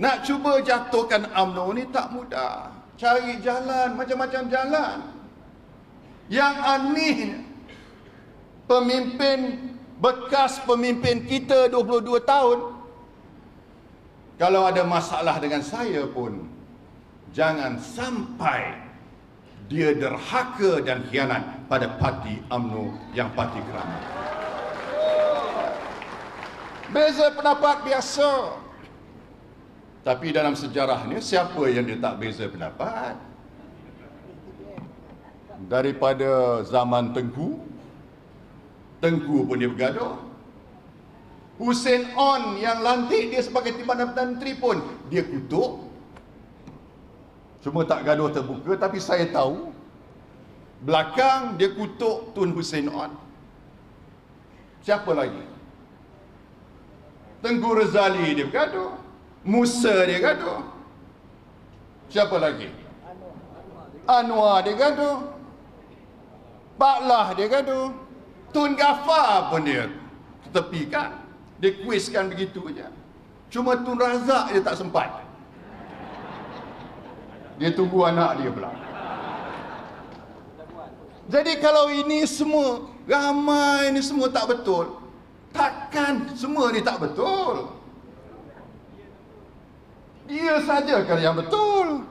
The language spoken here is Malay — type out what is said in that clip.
Nak cuba jatuhkan UMNO ni tak mudah. Cari jalan, macam-macam jalan. Yang aneh, pemimpin, bekas pemimpin kita 22 tahun, kalau ada masalah dengan saya pun, jangan sampai dia derhaka dan khianat pada parti UMNO yang parti kerana. Beza pendapat biasa. Tapi dalam sejarah ni siapa yang dia tak beza pendapat? Daripada zaman Tengku, Tengku pun dia bergaduh. Hussein On yang lantik dia sebagai timbalan menteri pun dia kutuk. Cuma tak gaduh terbuka tapi saya tahu belakang dia kutuk Tun Hussein On. Siapa lagi? Tengku Razali dia bergaduh. Musa dia gaduh. Siapa lagi? Anwar dia gaduh. Baklah dia gaduh. Tun Gafar pun dia tepikan. Dia kuiskan begitu saja. Cuma Tun Razak dia tak sempat. Dia tunggu anak dia pula. Jadi kalau ini semua, ramai ini semua tak betul, takkan semua ni tak betul? dia sajakah yang betul.